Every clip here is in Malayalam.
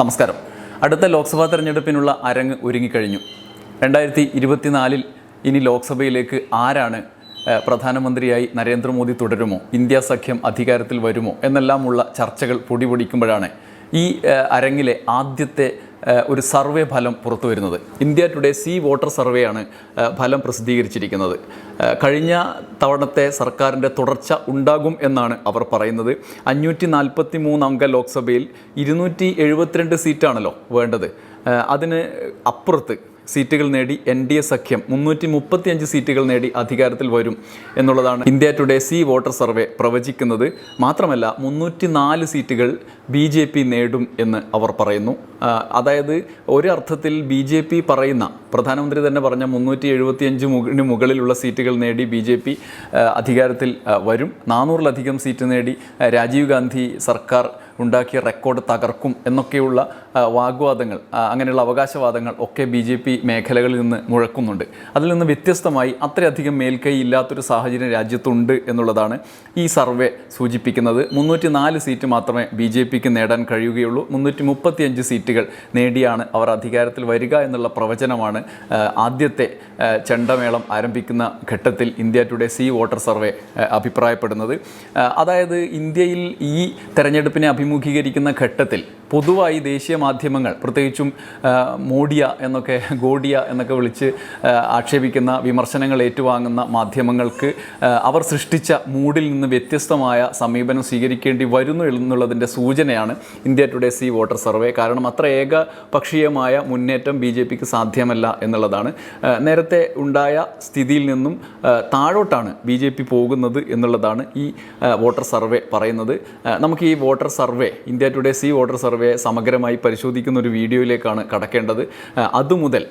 നമസ്കാരം. അടുത്ത ലോക്സഭാ തെരഞ്ഞെടുപ്പിനുള്ള അരങ്ങ് ഒരുങ്ങിക്കഴിഞ്ഞു. രണ്ടായിരത്തി ഇരുപത്തിനാലിൽ ഇനി ലോക്സഭയിലേക്ക് ആരാണ് പ്രധാനമന്ത്രിയായി നരേന്ദ്രമോദി തുടരുമോ ഇന്ത്യ സഖ്യം അധികാരത്തിൽ വരുമോ എന്നെല്ലാമുള്ള ചർച്ചകൾ പൊടിപൊടിക്കുമ്പോഴാണ് ഈ അരങ്ങിലെ ആദ്യത്തെ ഒരു സർവേ ഫലം പുറത്തു വരുന്നത്. ഇന്ത്യ ടുഡേ സീ വോട്ടർ ആണ് ഫലം പ്രസിദ്ധീകരിച്ചിരിക്കുന്നത്. കഴിഞ്ഞ തവണത്തെ സർക്കാരിന്റെ തുടർച്ച ഉണ്ടാകും എന്നാണ് അവർ പറയുന്നത്. അഞ്ഞൂറ്റി നാൽപ്പത്തി മൂന്ന് അംഗ ലോക്സഭയിൽ ഇരുന്നൂറ്റി എഴുപത്തിരണ്ട് സീറ്റാണല്ലോ വേണ്ടത്. അതിന് അപ്പുറത്ത് സീറ്റുകൾ നേടി എൻ ഡി എ സഖ്യം. മുന്നൂറ്റി മുപ്പത്തിയഞ്ച് സീറ്റുകൾ നേടി അധികാരത്തിൽ വരും എന്നുള്ളതാണ് India Today C voter survey പ്രവചിക്കുന്നത്. മാത്രമല്ല മുന്നൂറ്റി നാല് സീറ്റുകൾ ബി ജെ പി നേടും എന്ന് അവർ പറയുന്നു. അതായത് ഒരർത്ഥത്തിൽ ബി ജെ പി പറയുന്ന പ്രധാനമന്ത്രി തന്നെ പറഞ്ഞ മുന്നൂറ്റി എഴുപത്തിയഞ്ച് മുകളിന് മുകളിലുള്ള സീറ്റുകൾ നേടി ബി ജെ പി അധികാരത്തിൽ വരും. നാനൂറിലധികം സീറ്റ് നേടി രാജീവ് ഗാന്ധി സർക്കാർ ഉണ്ടാക്കിയ റെക്കോർഡ് തകർക്കും എന്നൊക്കെയുള്ള വാഗ്വാദങ്ങൾ അങ്ങനെയുള്ള അവകാശവാദങ്ങൾ ഒക്കെ ബി ജെ പി മേഖലകളിൽ നിന്ന് മുഴക്കുന്നുണ്ട്. അതിൽ നിന്ന് വ്യത്യസ്തമായി അത്രയധികം മേൽക്കൈ ഇല്ലാത്തൊരു സാഹചര്യം രാജ്യത്തുണ്ട് എന്നുള്ളതാണ് ഈ സർവേ സൂചിപ്പിക്കുന്നത്. മുന്നൂറ്റി നാല് സീറ്റ് മാത്രമേ ബി ജെ പിക്ക് നേടാൻ കഴിയുകയുള്ളൂ. മുന്നൂറ്റി മുപ്പത്തിയഞ്ച് സീറ്റുകൾ നേടിയാണ് അവർ അധികാരത്തിൽ വരിക എന്നുള്ള പ്രവചനമാണ് ആദ്യത്തെ ചെണ്ടമേളം ആരംഭിക്കുന്ന ഘട്ടത്തിൽ India Today C voter survey അഭിപ്രായപ്പെടുന്നത്. അതായത് ഇന്ത്യയിൽ ഈ തെരഞ്ഞെടുപ്പിനെ അഭിമുഖീകരിക്കുന്ന ഘട്ടത്തിൽ പൊതുവായി ദേശീയ മാധ്യമങ്ങൾ പ്രത്യേകിച്ചും മോഡിയ എന്നൊക്കെ ഗോഡിയ എന്നൊക്കെ വിളിച്ച് ആക്ഷേപിക്കുന്ന വിമർശനങ്ങൾ ഏറ്റുവാങ്ങുന്ന മാധ്യമങ്ങൾക്ക് അവർ സൃഷ്ടിച്ച മൂഡിൽ നിന്ന് വ്യത്യസ്തമായ സമീപനം സ്വീകരിക്കേണ്ടി വരുന്നു എന്നുള്ളതിന്റെ സൂചനയാണ് India Today C voter survey കാരണം അത്ര ഏകപക്ഷീയമായ മുന്നേറ്റം ബി ജെ പിക്ക് സാധ്യമല്ല എന്നുള്ളതാണ്. നേരത്തെ ഉണ്ടായ സ്ഥിതിയിൽ നിന്നും താഴോട്ടാണ് ബി ജെ പി പോകുന്നത് എന്നുള്ളതാണ് ഈ വോട്ടർ സർവേ പറയുന്നത്. നമുക്ക് ഈ voter survey India Today C voter survey സമഗ്രമായി പരിശോധിക്കുന്ന ഒരു വീഡിയോയിലേക്കാണ് കടക്കേണ്ടത്. അതുമുതൽ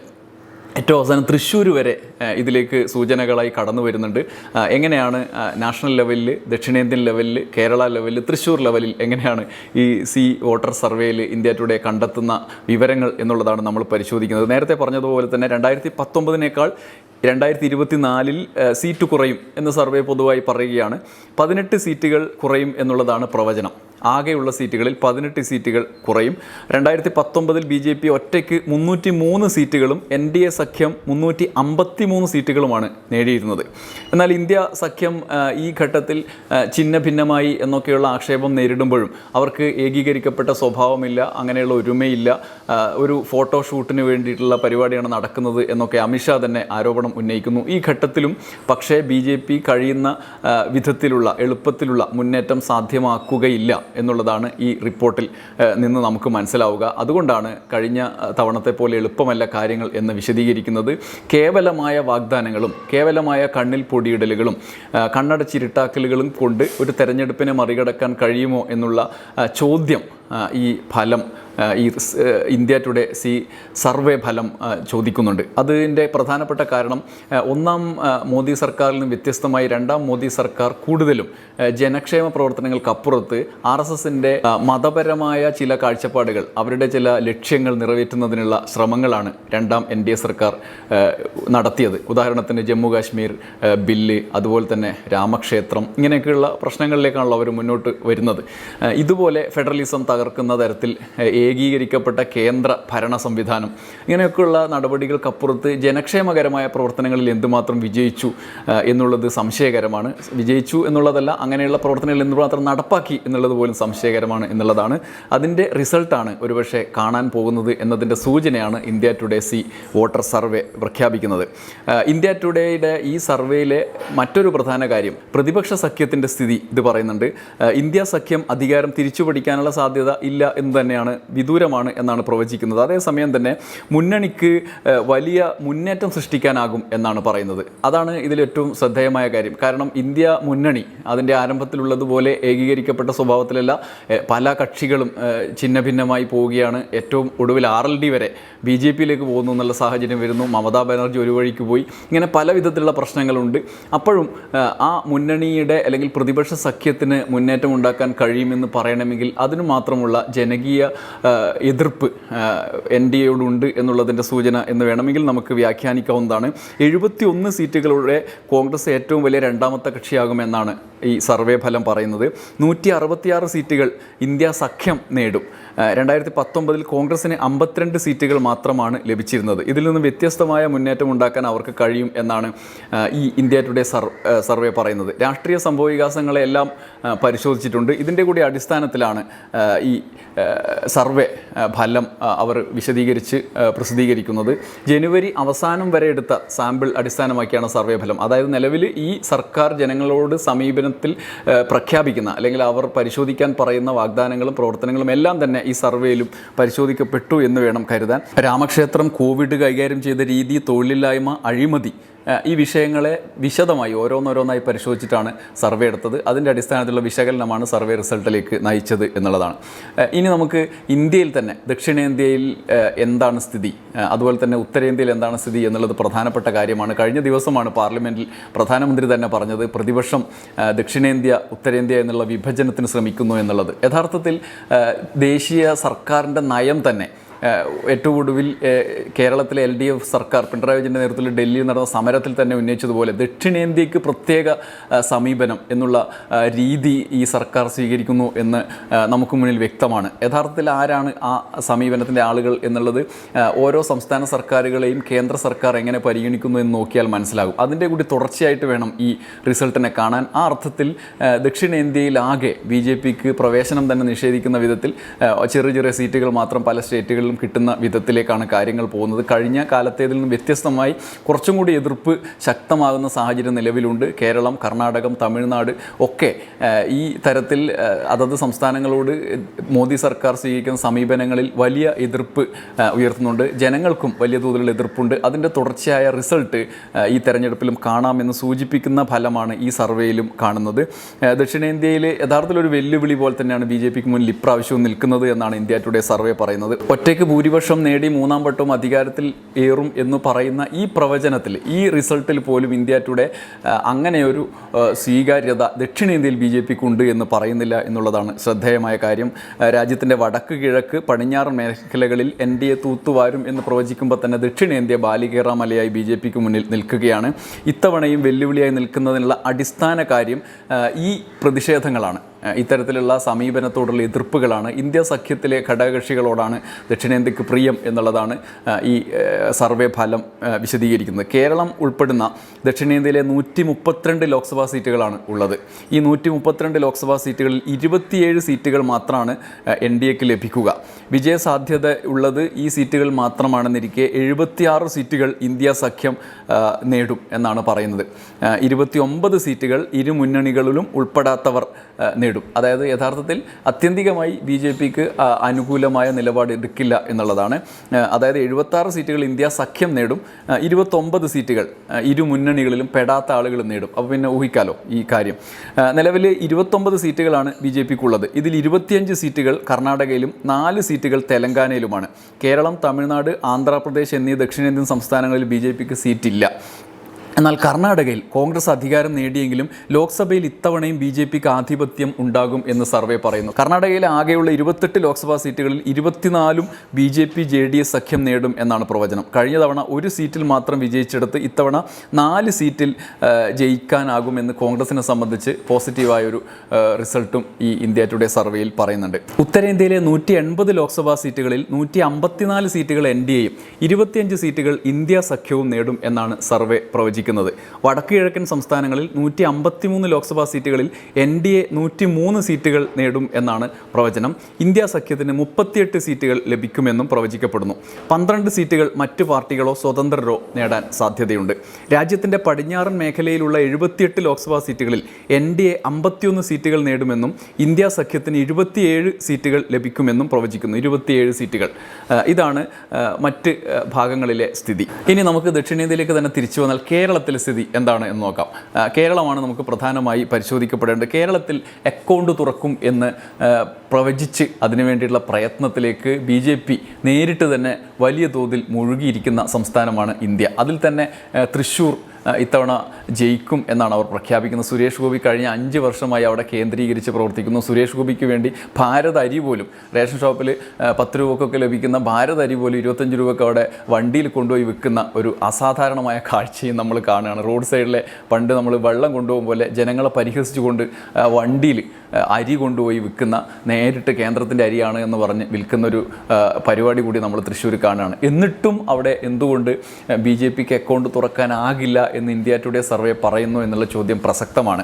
ഏറ്റവും അവസാനം തൃശ്ശൂർ വരെ ഇതിലേക്ക് സൂചനകളായി കടന്നു വരുന്നുണ്ട്. എങ്ങനെയാണ് നാഷണൽ ലെവലിൽ ദക്ഷിണേന്ത്യൻ ലെവലിൽ കേരള ലെവലിൽ തൃശ്ശൂർ ലെവലിൽ എങ്ങനെയാണ് ഈ സി വോട്ടർ സർവേയിൽ ഇന്ത്യ ടുഡേ കണ്ടെത്തുന്ന വിവരങ്ങൾ എന്നുള്ളതാണ് നമ്മൾ പരിശോധിക്കുന്നത്. നേരത്തെ പറഞ്ഞതുപോലെ തന്നെ രണ്ടായിരത്തി പത്തൊമ്പതിനേക്കാൾ രണ്ടായിരത്തി ഇരുപത്തിനാലിൽ സീറ്റ് കുറയും എന്ന് സർവേ പൊതുവായി പറയുകയാണ്. പതിനെട്ട് സീറ്റുകൾ കുറയും എന്നുള്ളതാണ് പ്രവചനം. ആകെയുള്ള സീറ്റുകളിൽ പതിനെട്ട് സീറ്റുകൾ കുറയും. രണ്ടായിരത്തി പത്തൊമ്പതിൽ ബി ജെ പി ഒറ്റയ്ക്ക് മുന്നൂറ്റി മൂന്ന് സീറ്റുകളും എൻ ഡി എ സഖ്യം മുന്നൂറ്റി അമ്പത്തി മൂന്ന് സീറ്റുകളുമാണ് നേടിയിരുന്നത്. എന്നാൽ ഇന്ത്യ സഖ്യം ഈ ഘട്ടത്തിൽ ചിഹ്ന ഭിന്നമായി എന്നൊക്കെയുള്ള ആക്ഷേപം നേരിടുമ്പോഴും അവർക്ക് ഏകീകരിക്കപ്പെട്ട സ്വഭാവമില്ല അങ്ങനെയുള്ള ഒരുമയില്ല. ഒരു ഫോട്ടോഷൂട്ടിന് വേണ്ടിയിട്ടുള്ള പരിപാടിയാണ് നടക്കുന്നത് എന്നൊക്കെ അമിത്ഷാ തന്നെ ആരോപണം ഉന്നയിക്കുന്നു. ഈ ഘട്ടത്തിലും പക്ഷേ ബി ജെ പി കഴിയുന്ന വിധത്തിലുള്ള എളുപ്പത്തിലുള്ള മുന്നേറ്റം സാധ്യമാക്കുകയില്ല എന്നുള്ളതാണ് ഈ റിപ്പോർട്ടിൽ നിന്ന് നമുക്ക് മനസ്സിലാവുക. അതുകൊണ്ടാണ് കഴിഞ്ഞ തവണത്തെ പോലെ എളുപ്പമല്ല കാര്യങ്ങൾ എന്ന് വിശദീകരിക്കുന്നത്. കേവലമായ വാഗ്ദാനങ്ങളും കേവലമായ കണ്ണിൽ പൊടിയിടലുകളും കണ്ണടച്ചിരുട്ടാക്കലുകളും കൊണ്ട് ഒരു തെരഞ്ഞെടുപ്പിനെ മറികടക്കാൻ കഴിയുമോ എന്നുള്ള ചോദ്യം ഈ ഫലം ഈ ഇന്ത്യ ടുഡേ സി സർവേ ഫലം ചോദിക്കുന്നുണ്ട്. അതിന്റെ പ്രധാനപ്പെട്ട കാരണം ഒന്നാം മോദി സർക്കാരിൽ നിന്ന് വ്യത്യസ്തമായി രണ്ടാം മോദി സർക്കാർ കൂടുതലും ജനക്ഷേമ പ്രവർത്തനങ്ങൾക്കപ്പുറത്ത് ആർ എസ് എസിന്റെ മതപരമായ ചില കാഴ്ചപ്പാടുകൾ അവരുടെ ചില ലക്ഷ്യങ്ങൾ നിറവേറ്റുന്നതിനുള്ള ശ്രമങ്ങളാണ് രണ്ടാം എൻ ഡി എ സർക്കാർ നടത്തിയത്. ഉദാഹരണത്തിന് ജമ്മു കാശ്മീർ ബില്ല് അതുപോലെ തന്നെ രാമക്ഷേത്രം ഇങ്ങനെയൊക്കെയുള്ള പ്രശ്നങ്ങളിലേക്കാണല്ലോ അവർ മുന്നോട്ട് വരുന്നത്. ഇതുപോലെ ഫെഡറലിസം തകർക്കുന്ന തരത്തിൽ ആ, ഏകീകരിക്കപ്പെട്ട കേന്ദ്ര ഭരണ സംവിധാനം. ഇങ്ങനെയൊക്കെയുള്ള നടപടികൾക്കപ്പുറത്ത് ജനക്ഷേമകരമായ പ്രവർത്തനങ്ങളിൽ എന്തുമാത്രം വിജയിച്ചു എന്നുള്ളത് സംശയകരമാണ്. വിജയിച്ചു എന്നുള്ളതല്ല അങ്ങനെയുള്ള പ്രവർത്തനങ്ങൾ എന്തുമാത്രം നടപ്പാക്കി എന്നുള്ളത് പോലും സംശയകരമാണ് എന്നുള്ളതാണ്. അതിന്റെ റിസൾട്ടാണ് ഒരുപക്ഷെ കാണാൻ പോകുന്നത് എന്നതിന്റെ സൂചനയാണ് India Today C voter survey പ്രഖ്യാപിക്കുന്നത്. ഇന്ത്യ ടുഡേയുടെ ഈ സർവേയിലെ മറ്റൊരു പ്രധാന കാര്യം പ്രതിപക്ഷ സഖ്യത്തിന്റെ സ്ഥിതി ഇത് പറയുന്നുണ്ട്. ഇന്ത്യ സഖ്യം അധികാരം തിരിച്ചുപിടിക്കാനുള്ള സാധ്യത ഇല്ല എന്ന് തന്നെയാണ് വിദൂരമാണ് എന്നാണ് പ്രവചിക്കുന്നത്. അതേസമയം തന്നെ മുന്നണിക്ക് വലിയ മുന്നേറ്റം സൃഷ്ടിക്കാനാകും എന്നാണ് പറയുന്നത്. അതാണ് ഇതിലേറ്റവും ശ്രദ്ധേയമായ കാര്യം. കാരണം ഇന്ത്യ മുന്നണി അതിന്റെ ആരംഭത്തിലുള്ളതുപോലെ ഏകീകരിക്കപ്പെട്ട സ്വഭാവത്തിലല്ല പല കക്ഷികളും ചിന്ന ഭിന്നമായി പോവുകയാണ്. ഏറ്റവും ഒടുവിൽ ആർ എൽ ഡി വരെ ബി ജെ പിയിലേക്ക് പോകുന്നു എന്നുള്ള സാഹചര്യം വരുന്നു. മമതാ ബാനർജി ഒരു വഴിക്ക് പോയി. ഇങ്ങനെ പല വിധത്തിലുള്ള പ്രശ്നങ്ങളുണ്ട്. അപ്പോഴും ആ, മുന്നണിയുടെ അല്ലെങ്കിൽ പ്രതിപക്ഷ സഖ്യത്തിന് മുന്നേറ്റം ഉണ്ടാക്കാൻ കഴിയുമെന്ന് പറയണമെങ്കിൽ അതിനു മാത്രമുള്ള ജനകീയ എതിർപ്പ് എൻ ഡി എയോടുണ്ട് എന്നുള്ളതിന്റെ സൂചന എന്ന് വേണമെങ്കിൽ നമുക്ക് വ്യാഖ്യാനിക്കാവുന്നതാണ്. എഴുപത്തി ഒന്ന് സീറ്റുകളുടെ കോൺഗ്രസ് ഏറ്റവും വലിയ രണ്ടാമത്തെ കക്ഷിയാകുമെന്നാണ് ഈ സർവേ ഫലം പറയുന്നത്. നൂറ്റി അറുപത്തിയാറ് സീറ്റുകൾ ഇന്ത്യ സഖ്യം നേടും. രണ്ടായിരത്തി പത്തൊമ്പതിൽ കോൺഗ്രസിന് അമ്പത്തിരണ്ട് സീറ്റുകൾ മാത്രമാണ് ലഭിച്ചിരുന്നത്. ഇതിൽ നിന്ന് വ്യത്യസ്തമായ മുന്നേറ്റം ഉണ്ടാക്കാൻ അവർക്ക് കഴിയും എന്നാണ് ഈ ഇന്ത്യ ടുഡേ സർവേ പറയുന്നത്. രാഷ്ട്രീയ സംഭവ വികാസങ്ങളെല്ലാം പരിശോധിച്ചിട്ടുണ്ട്. ഇതിന്റെ കൂടി അടിസ്ഥാനത്തിലാണ് ഈ സർവേ ഫലം അവർ വിശദീകരിച്ച് പ്രസിദ്ധീകരിക്കുന്നത്. ജനുവരി അവസാനം വരെ എടുത്ത സാമ്പിൾ അടിസ്ഥാനമാക്കിയാണ് സർവേ ഫലം. അതായത് നിലവിൽ ഈ സർക്കാർ ജനങ്ങളോട് സമീപനത്തിൽ പ്രഖ്യാപിക്കുന്ന അല്ലെങ്കിൽ അവർ പരിശോധിക്കാൻ പറയുന്ന വാഗ്ദാനങ്ങളും പ്രവർത്തനങ്ങളും എല്ലാം തന്നെ ഈ സർവേയിലും പരിശോധിക്കപ്പെട്ടു എന്ന് വേണം കരുതാൻ. രാമക്ഷേത്രം കോവിഡ് കൈകാര്യം ചെയ്ത രീതി തൊഴിലില്ലായ്മ അഴിമതി ഈ വിഷയങ്ങളെ വിശദമായി ഓരോന്നോരോന്നായി പരിശോധിച്ചിട്ടാണ് സർവേ എടുത്തത്. അതിന്റെ അടിസ്ഥാനത്തിലുള്ള വിശകലനമാണ് സർവേ റിസൾട്ടിലേക്ക് നയിച്ചത് എന്നുള്ളതാണ്. ഇനി നമുക്ക് ഇന്ത്യയിൽ തന്നെ ദക്ഷിണേന്ത്യയിൽ എന്താണ് സ്ഥിതി? അതുപോലെ തന്നെ ഉത്തരേന്ത്യയിൽ എന്താണ് സ്ഥിതി എന്നുള്ളത് പ്രധാനപ്പെട്ട കാര്യമാണ്. കഴിഞ്ഞ ദിവസമാണ് പാർലമെന്റിൽ പ്രധാനമന്ത്രി തന്നെ പറഞ്ഞത് പ്രതിപക്ഷം ദക്ഷിണേന്ത്യ ഉത്തരേന്ത്യ എന്നുള്ള വിഭജനത്തിന് ശ്രമിക്കുന്നു എന്നുള്ളത്. യഥാർത്ഥത്തിൽ ദേശീയ സർക്കാരിന്റെ നയം തന്നെ ഏറ്റവും ഒടുവിൽ കേരളത്തിലെ എൽ ഡി എഫ് സർക്കാർ പിണറായി വിജയന്റെ നേതൃത്വത്തിൽ ഡൽഹിയിൽ നടന്ന സമരത്തിൽ തന്നെ ഉന്നയിച്ചതുപോലെ ദക്ഷിണേന്ത്യക്ക് പ്രത്യേക സമീപനം എന്നുള്ള രീതി ഈ സർക്കാർ സ്വീകരിക്കുന്നു എന്ന് നമുക്ക് മുന്നിൽ വ്യക്തമാണ്. യഥാർത്ഥത്തിൽ ആരാണ് ആ സമീപനത്തിന്റെ ആളുകൾ എന്നുള്ളത് ഓരോ സംസ്ഥാന സർക്കാരുകളെയും കേന്ദ്ര സർക്കാർ എങ്ങനെ പരിഗണിക്കുന്നു എന്ന് നോക്കിയാൽ മനസ്സിലാകും. അതിന്റെ കൂടി തുടർച്ചയായിട്ട് വേണം ഈ റിസൾട്ടിനെ കാണാൻ. ആ അർത്ഥത്തിൽ ദക്ഷിണേന്ത്യയിലാകെ ബി ജെ പിക്ക് പ്രവേശനം തന്നെ നിഷേധിക്കുന്ന വിധത്തിൽ ചെറിയ ചെറിയ സീറ്റുകൾ മാത്രം പല സ്റ്റേറ്റുകളിലും കിട്ടുന്ന വിധത്തിലേക്കാണ് കാര്യങ്ങൾ പോകുന്നത്. കഴിഞ്ഞ കാലത്തേതിൽ നിന്നും വ്യത്യസ്തമായി കുറച്ചും കൂടി എതിർപ്പ് ശക്തമാകുന്ന സാഹചര്യം നിലവിലുണ്ട്. കേരളം കർണാടകം തമിഴ്നാട് ഒക്കെ ഈ തരത്തിൽ അതത് സംസ്ഥാനങ്ങളോട് മോദി സർക്കാർ സ്വീകരിക്കുന്ന സമീപനങ്ങളിൽ വലിയ എതിർപ്പ് ഉയർത്തുന്നുണ്ട്. ജനങ്ങൾക്കും വലിയ തോതിലുള്ള എതിർപ്പുണ്ട്. അതിന്റെ തുടർച്ചയായ റിസൾട്ട് ഈ തെരഞ്ഞെടുപ്പിലും കാണാമെന്ന് സൂചിപ്പിക്കുന്ന ഫലമാണ് ഈ സർവേയിലും കാണുന്നത്. ദക്ഷിണേന്ത്യയിൽ യഥാർത്ഥത്തിൽ ഒരു വെല്ലുവിളി പോലെ തന്നെയാണ് ബി ജെ പിക്ക് മുന്നിൽ ഇപ്രാവശ്യവും നിൽക്കുന്നത് എന്നാണ് ഇന്ത്യ ടുഡേ സർവേ പറയുന്നത്. ഒറ്റയ്ക്ക് ഭൂരിപക്ഷം നേടി മൂന്നാം വട്ടവും അധികാരത്തിൽ ഏറും എന്ന് പറയുന്ന ഈ പ്രവചനത്തിൽ ഈ റിസൾട്ടിൽ പോലും ഇന്ത്യ ടുഡേ അങ്ങനെയൊരു സ്വീകാര്യത ദക്ഷിണേന്ത്യയിൽ ബി ജെ പിക്ക് ഉണ്ട് എന്ന് പറയുന്നില്ല എന്നുള്ളതാണ് ശ്രദ്ധേയമായ കാര്യം. രാജ്യത്തിന്റെ വടക്ക് കിഴക്ക് പടിഞ്ഞാറൻ മേഖലകളിൽ എൻ ഡി എ തൂത്തുവാരും എന്ന് പ്രവചിക്കുമ്പോൾ തന്നെ ദക്ഷിണേന്ത്യ ബാലികേറ മലയായി ബി ജെ പിക്ക് മുന്നിൽ നിൽക്കുകയാണ്. ഇത്തവണയും വെല്ലുവിളിയായി നിൽക്കുന്നതിനുള്ള അടിസ്ഥാന കാര്യം ഈ പ്രതിഷേധങ്ങളാണ്. ഇത്തരത്തിലുള്ള സമീപനത്തോടുള്ള എതിർപ്പുകളാണ് ഇന്ത്യ സഖ്യത്തിലെ ഘടകകക്ഷികളോടാണ് ദക്ഷിണേന്ത്യക്ക് പ്രിയം എന്നുള്ളതാണ് ഈ സർവേ ഫലം വിശദീകരിക്കുന്നത്. കേരളം ഉൾപ്പെടുന്ന ദക്ഷിണേന്ത്യയിലെ നൂറ്റി മുപ്പത്തിരണ്ട് ലോക്സഭാ സീറ്റുകളാണ് ഉള്ളത്. ഈ നൂറ്റി മുപ്പത്തിരണ്ട് ലോക്സഭാ സീറ്റുകളിൽ ഇരുപത്തിയേഴ് സീറ്റുകൾ മാത്രമാണ് എൻ ഡി എക്ക് ലഭിക്കുക. വിജയസാധ്യത ഉള്ളത് ഈ സീറ്റുകൾ മാത്രമാണെന്നിരിക്കെ എഴുപത്തിയാറ് സീറ്റുകൾ ഇന്ത്യ സഖ്യം നേടും എന്നാണ് പറയുന്നത്. ഇരുപത്തി ഒമ്പത് സീറ്റുകൾ ഇരു മുന്നണികളിലും ഉൾപ്പെടാത്തവർ നേടും. അതായത് യഥാർത്ഥത്തിൽ അത്യന്തികമായി ബി ജെ പിക്ക് അനുകൂലമായ നിലപാട് എടുക്കില്ല എന്നുള്ളതാണ്. അതായത് എഴുപത്താറ് സീറ്റുകൾ ഇന്ത്യ സഖ്യം നേടും ഇരുപത്തൊമ്പത് സീറ്റുകൾ ഇരു മുന്നണികളിലും പെടാത്ത ആളുകൾ നേടും. അപ്പോൾ പിന്നെ ഊഹിക്കാലോ ഈ കാര്യം. നിലവിൽ ഇരുപത്തൊമ്പത് സീറ്റുകളാണ് ബി ജെ പിക്കുള്ളത്. ഇതിൽ ഇരുപത്തിയഞ്ച് സീറ്റുകൾ കർണാടകയിലും നാല് സീറ്റുകൾ തെലങ്കാനയിലുമാണ്. കേരളം തമിഴ്നാട് ആന്ധ്രാപ്രദേശ് എന്നീ ദക്ഷിണേന്ത്യൻ സംസ്ഥാനങ്ങളിൽ ബി ജെ പിക്ക് സീറ്റില്ല. എന്നാൽ കർണാടകയിൽ കോൺഗ്രസ് അധികാരം നേടിയെങ്കിലും ലോക്സഭയിൽ ഇത്തവണയും ബി ജെ പിക്ക് ആധിപത്യം ഉണ്ടാകും എന്ന് സർവേ പറയുന്നു. കർണാടകയിലെ ആകെയുള്ള ഇരുപത്തെട്ട് ലോക്സഭാ സീറ്റുകളിൽ ഇരുപത്തിനാലും B J P J D S സഖ്യം നേടും എന്നാണ് പ്രവചനം. കഴിഞ്ഞ തവണ ഒരു സീറ്റിൽ മാത്രം വിജയിച്ചെടുത്ത് ഇത്തവണ നാല് സീറ്റിൽ ജയിക്കാനാകുമെന്ന് കോൺഗ്രസിനെ സംബന്ധിച്ച് പോസിറ്റീവായൊരു റിസൾട്ടും ഈ ഇന്ത്യ ടുഡേ സർവേയിൽ പറയുന്നുണ്ട്. ഉത്തരേന്ത്യയിലെ നൂറ്റി എൺപത് ലോക്സഭാ സീറ്റുകളിൽ നൂറ്റി അമ്പത്തിനാല് സീറ്റുകൾ എൻ ഡി എയും ഇരുപത്തിയഞ്ച് സീറ്റുകൾ ഇന്ത്യ സഖ്യവും നേടും എന്നാണ് സർവേ പ്രവചിക്കുന്നത്. വടക്ക് കിഴക്കൻ സംസ്ഥാനങ്ങളിൽ നൂറ്റി അമ്പത്തിമൂന്ന് ലോക്സഭാ സീറ്റുകളിൽ എൻ ഡി എ നൂറ്റി മൂന്ന് സീറ്റുകൾ നേടും എന്നാണ് പ്രവചനം. ഇന്ത്യ സഖ്യത്തിന് മുപ്പത്തിയെട്ട് സീറ്റുകൾ ലഭിക്കുമെന്നും പ്രവചിക്കപ്പെടുന്നു. പന്ത്രണ്ട് സീറ്റുകൾ മറ്റ് പാർട്ടികളോ സ്വതന്ത്രരോ നേടാൻ സാധ്യതയുണ്ട്. രാജ്യത്തിന്റെ പടിഞ്ഞാറൻ മേഖലയിലുള്ള എഴുപത്തിയെട്ട് ലോക്സഭാ സീറ്റുകളിൽ എൻ ഡി എ അമ്പത്തിയൊന്ന് സീറ്റുകൾ നേടുമെന്നും ഇന്ത്യ സഖ്യത്തിന് ഇരുപത്തിയേഴ് സീറ്റുകൾ ലഭിക്കുമെന്നും പ്രവചിക്കുന്നു. ഇരുപത്തിയേഴ് സീറ്റുകൾ. ഇതാണ് മറ്റ് ഭാഗങ്ങളിലെ സ്ഥിതി. ഇനി നമുക്ക് ദക്ഷിണേന്ത്യയിലേക്ക് തന്നെ തിരിച്ചു വന്നാൽ കേരളത്തിലെ സ്ഥിതി എന്താണ് എന്ന് നോക്കാം. കേരളമാണ് നമുക്ക് പ്രധാനമായി പരിശോധിക്കപ്പെടേണ്ടത്. കേരളത്തിൽ അക്കൗണ്ട് തുറക്കും എന്ന് പ്രവചിച്ച് അതിനുവേണ്ടിയുള്ള പ്രയത്നത്തിലേക്ക് ബി ജെ പി നേരിട്ട് തന്നെ വലിയ തോതിൽ മുഴുകിയിരിക്കുന്ന സംസ്ഥാനമാണ് ഇന്ത്യ. അതിൽ തന്നെ തൃശ്ശൂർ ഇത്തവണ ജയിക്കും എന്നാണ് അവർ പ്രഖ്യാപിക്കുന്നത്. സുരേഷ് ഗോപി കഴിഞ്ഞ അഞ്ച് വർഷമായി അവിടെ കേന്ദ്രീകരിച്ച് പ്രവർത്തിക്കുന്നു. സുരേഷ് ഗോപിക്ക് വേണ്ടി ഭാരത് അരി പോലും റേഷൻ ഷോപ്പിൽ പത്ത് രൂപക്കൊക്കെ ലഭിക്കുന്ന ഭാരത് അരി പോലും ഇരുപത്തഞ്ച് രൂപയ്ക്ക് അവിടെ വണ്ടിയിൽ കൊണ്ടുപോയി വിൽക്കുന്ന ഒരു അസാധാരണമായ കാഴ്ചയും നമ്മൾ കാണുകയാണ്. റോഡ് സൈഡിലെ പണ്ട് നമ്മൾ വെള്ളം കൊണ്ടുപോകും പോലെ ജനങ്ങളെ പരിഹസിച്ചുകൊണ്ട് വണ്ടിയിൽ അരി കൊണ്ടുപോയി വിൽക്കുന്ന നേരിട്ട് കേന്ദ്രത്തിന്റെ അരിയാണ് എന്ന് പറഞ്ഞ് വിൽക്കുന്നൊരു പരിപാടി കൂടി നമ്മൾ തൃശ്ശൂർ കാണുകയാണ്. എന്നിട്ടും അവിടെ എന്തുകൊണ്ട് ബി ജെ പിക്ക് അക്കൗണ്ട് തുറക്കാനാകില്ല എന്ന് ഇന്ത്യ ടുഡേ പറയുന്നു എന്നുള്ള ചോദ്യം പ്രസക്തമാണ്.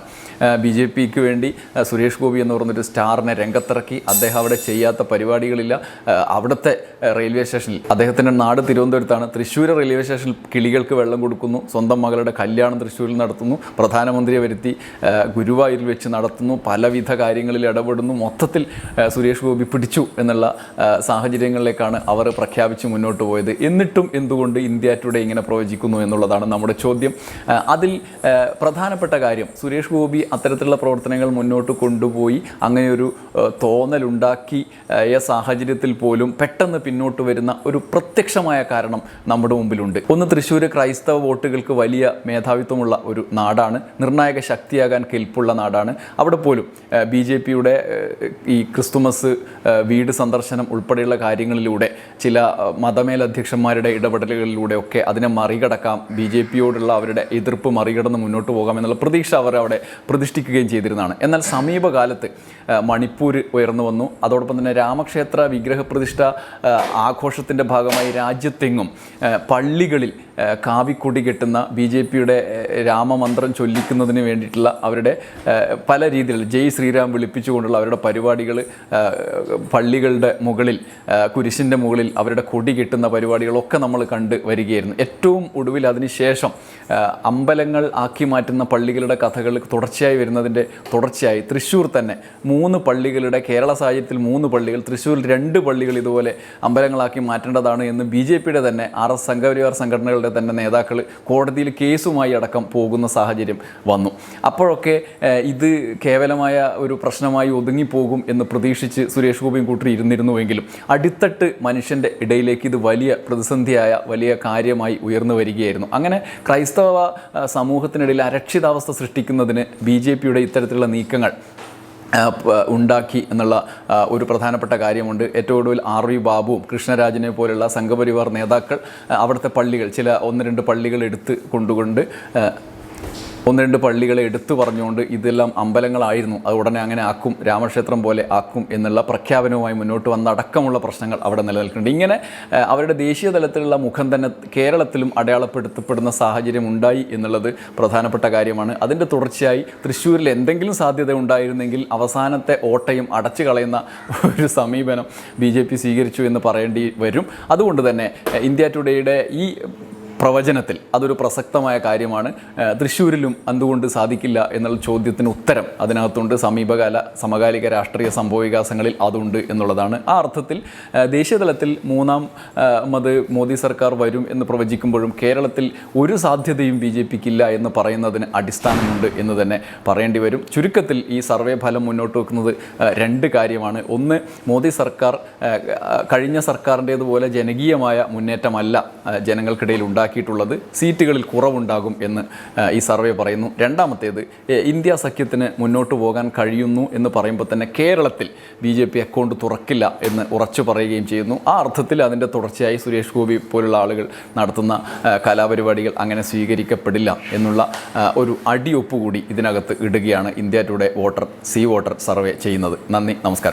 ബി ജെ പിക്ക് വേണ്ടി സുരേഷ് ഗോപി എന്ന് പറഞ്ഞൊരു സ്റ്റാറിനെ രംഗത്തിറക്കി അദ്ദേഹം അവിടെ ചെയ്യാത്ത പരിപാടികളില്ല. അവിടുത്തെ റെയിൽവേ സ്റ്റേഷനിൽ അദ്ദേഹത്തിന്റെ നാട് തിരുവനന്തപുരത്താണ്. തൃശ്ശൂർ റെയിൽവേ സ്റ്റേഷനിൽ കിളികൾക്ക് വെള്ളം കൊടുക്കുന്നു. സ്വന്തം മകളുടെ കല്യാണം തൃശ്ശൂരിൽ നടത്തുന്നു. പ്രധാനമന്ത്രിയെ വരുത്തി ഗുരുവായൂരിൽ വെച്ച് നടത്തുന്നു. പലവിധ കാര്യങ്ങളിൽ ഇടപെടുന്നു. മൊത്തത്തിൽ സുരേഷ് ഗോപി പിടിച്ചു എന്നുള്ള സാഹചര്യങ്ങളിലേക്കാണ് അവർ പ്രഖ്യാപിച്ച് മുന്നോട്ട് പോയത്. എന്നിട്ടും എന്തുകൊണ്ട് ഇന്ത്യ ടുഡേ ഇങ്ങനെ പ്രവചിക്കുന്നു എന്നുള്ളതാണ് നമ്മുടെ ചോദ്യം. അതിൽ പ്രധാനപ്പെട്ട കാര്യം സുരേഷ് ഗോപി അത്തരത്തിലുള്ള പ്രവർത്തനങ്ങൾ മുന്നോട്ട് കൊണ്ടുപോയി അങ്ങനെയൊരു ഒരു തോന്നലുണ്ടാക്കി ആ, സാഹചര്യത്തിൽ പോലും പെട്ടെന്ന് പിന്നോട്ട് വരുന്ന ഒരു പ്രത്യക്ഷമായ കാരണം നമ്മുടെ മുമ്പിലുണ്ട്. ഒന്ന് തൃശ്ശൂർ ക്രൈസ്തവ വോട്ടുകൾക്ക് വലിയ മേധാവിത്വമുള്ള ഒരു നാടാണ്. നിർണായക ശക്തിയാകാൻ കെൽപ്പുള്ള നാടാണ്. അവിടെ പോലും ബി ജെ പിയുടെ ഈ ക്രിസ്തുമസ് വീട് സന്ദർശനം ഉൾപ്പെടെയുള്ള കാര്യങ്ങളിലൂടെ ചില മതമേലധ്യക്ഷന്മാരുടെ ഇടപെടലുകളിലൂടെ ഒക്കെ അതിനെ മറികടക്കാം ബി ജെ പിയോടുള്ള അവരുടെ എതിർപ്പ് മറികടന്ന് മുന്നോട്ട് പോകാം എന്നുള്ള പ്രതീക്ഷ അവർ അവിടെ പ്രതിഷ്ഠിക്കുകയും ചെയ്തിരുന്നതാണ്. എന്നാൽ സമീപകാലത്ത് മണിപ്പൂർ ഉയർന്നു വന്നു. അതോടൊപ്പം തന്നെ രാമക്ഷേത്ര വിഗ്രഹ പ്രതിഷ്ഠ ആഘോഷത്തിന്റെ ഭാഗമായി രാജ്യത്തെങ്ങും പള്ളികളിൽ കാവിക്കൊടി കെട്ടുന്ന ബി ജെ പിയുടെ രാമമന്ത്രം ചൊല്ലിക്കുന്നതിന് വേണ്ടിയിട്ടുള്ള അവരുടെ പല രീതിയിൽ ജയ് ശ്രീരാം വിളിപ്പിച്ചുകൊണ്ടുള്ള അവരുടെ പരിപാടികൾ പള്ളികളുടെ മുകളിൽ കുരിശിന്റെ മുകളിൽ അവരുടെ കൊടി കെട്ടുന്ന പരിപാടികളൊക്കെ നമ്മൾ കണ്ട് വരികയായിരുന്നു. ഏറ്റവും ഒടുവിൽ അതിനുശേഷം അമ്പലങ്ങൾ ആക്കി മാറ്റുന്ന പള്ളികളുടെ കഥകൾ തുടർച്ചയായി വരുന്നതിന്റെ തുടർച്ചയായി. തൃശ്ശൂർ തന്നെ മൂന്ന് പള്ളികളുടെ കേരള സാഹചര്യത്തിൽ മൂന്ന് പള്ളികൾ തൃശ്ശൂരിൽ രണ്ട് പള്ളികൾ ഇതുപോലെ അമ്പലങ്ങളാക്കി മാറ്റേണ്ടതാണ് എന്ന് ബി ജെ പിയുടെ തന്നെ ആർ എസ് സംഘപരിവാർ സംഘടനകളുടെ തന്നെ നേതാക്കൾ കോടതിയിൽ കേസുമായി അടക്കം പോകുന്ന സാഹചര്യം വന്നു. അപ്പോഴൊക്കെ ഇത് കേവലമായ ഒരു പ്രശ്നമായി ഒതുങ്ങിപ്പോകും എന്ന് പ്രതീക്ഷിച്ച് സുരേഷ് ഗോപിയും കൂട്ടർ ഇരുന്നിരുന്നുവെങ്കിലും അടിത്തട്ട് മനുഷ്യന്റെ ഇടയിലേക്ക് ഇത് വലിയ പ്രതിസന്ധിയായ വലിയ കാര്യമായി ഉയർന്നു വരികയായിരുന്നു. അങ്ങനെ ക്രൈസ്തവ സമൂഹത്തിനിടയിൽ അരക്ഷിതാവസ്ഥ സൃഷ്ടിക്കുന്നതിന് ബി ജെ പിയുടെ ഇത്തരത്തിലുള്ള നീക്കങ്ങൾ ഉണ്ടാക്കി എന്നുള്ള ഒരു പ്രധാനപ്പെട്ട കാര്യമുണ്ട്. ഏറ്റവും ഒടുവിൽ ആർ വി ബാബുവും കൃഷ്ണരാജിനെ പോലുള്ള സംഘപരിവാർ നേതാക്കൾ അവിടുത്തെ പള്ളികൾ ചില ഒന്ന് രണ്ട് പള്ളികൾ എടുത്ത് കൊണ്ടുകൊണ്ട് ഒന്ന് രണ്ട് പള്ളികളെ എടുത്തു പറഞ്ഞുകൊണ്ട് ഇതെല്ലാം അമ്പലങ്ങളായിരുന്നു. അത് ഉടനെ അങ്ങനെ ആക്കും രാമക്ഷേത്രം പോലെ ആക്കും എന്നുള്ള പ്രഖ്യാപനവുമായി മുന്നോട്ട് വന്ന അടക്കമുള്ള പ്രശ്നങ്ങൾ അവിടെ നിലനിൽക്കുന്നുണ്ട്. ഇങ്ങനെ അവരുടെ ദേശീയ തലത്തിലുള്ള മുഖം തന്നെ കേരളത്തിലും അടയാളപ്പെടുത്തപ്പെടുന്ന സാഹചര്യം ഉണ്ടായി എന്നുള്ളത് പ്രധാനപ്പെട്ട കാര്യമാണ്. അതിന്റെ തുടർച്ചയായി തൃശ്ശൂരിൽ എന്തെങ്കിലും സാധ്യത ഉണ്ടായിരുന്നെങ്കിൽ അവസാനത്തെ ഓട്ടയും അടച്ചു കളയുന്ന ഒരു സമീപനം ബി സ്വീകരിച്ചു എന്ന് പറയേണ്ടി വരും. അതുകൊണ്ട് തന്നെ ഇന്ത്യ ടുഡേയുടെ ഈ പ്രവചനത്തിൽ. അതൊരു പ്രസക്തമായ കാര്യമാണ്. തൃശ്ശൂരിലും എന്തുകൊണ്ട് സാധിക്കില്ല എന്നുള്ള ചോദ്യത്തിന് ഉത്തരം അതിനകത്തുണ്ട്. സമീപകാല സമകാലിക രാഷ്ട്രീയ സംഭവവികാസങ്ങളിൽ അതുണ്ട് എന്നുള്ളതാണ്. ആ അർത്ഥത്തിൽ ദേശീയതലത്തിൽ ദേശീയ തലത്തിൽ മൂന്നാം ആ, മത് മോദി സർക്കാർ വരും എന്ന് പ്രവചിക്കുമ്പോഴും കേരളത്തിൽ ഒരു സാധ്യതയും ബി ജെ പിക്കില്ല എന്ന് പറയുന്നതിന് അടിസ്ഥാനമുണ്ട് എന്ന് തന്നെ പറയേണ്ടി വരും. ചുരുക്കത്തിൽ ഈ സർവേ ഫലം മുന്നോട്ട് വെക്കുന്നത് രണ്ട് കാര്യമാണ്. ഒന്ന് മോദി സർക്കാർ കഴിഞ്ഞ സർക്കാരിന്റേതുപോലെ ജനകീയമായ മുന്നേറ്റമല്ല ജനങ്ങൾക്കിടയിൽ ജനങ്ങൾക്കിടയിൽ ഉണ്ടാക്കിയിട്ടുള്ളത് സീറ്റുകളിൽ കുറവുണ്ടാകും എന്ന് ഈ സർവേ പറയുന്നു. രണ്ടാമത്തേത് ഇന്ത്യ സഖ്യത്തിന് മുന്നോട്ട് പോകാൻ കഴിയുന്നു എന്ന് പറയുമ്പോൾ തന്നെ കേരളത്തിൽ ബി ജെ പി അക്കൗണ്ട് തുറക്കില്ല എന്ന് ഉറച്ചു പറയുകയും ചെയ്യുന്നു. ആ അർത്ഥത്തിൽ അതിന്റെ തുടർച്ചയായി സുരേഷ് ഗോപി പോലുള്ള ആളുകൾ നടത്തുന്ന കലാപരിപാടികൾ അങ്ങനെ സ്വീകരിക്കപ്പെടില്ല എന്നുള്ള ഒരു അടിയൊപ്പ് കൂടി ഇതിനകത്ത് ഇടുകയാണ് India Today voter C voter survey ചെയ്യുന്നത്. നന്ദി നമസ്കാരം.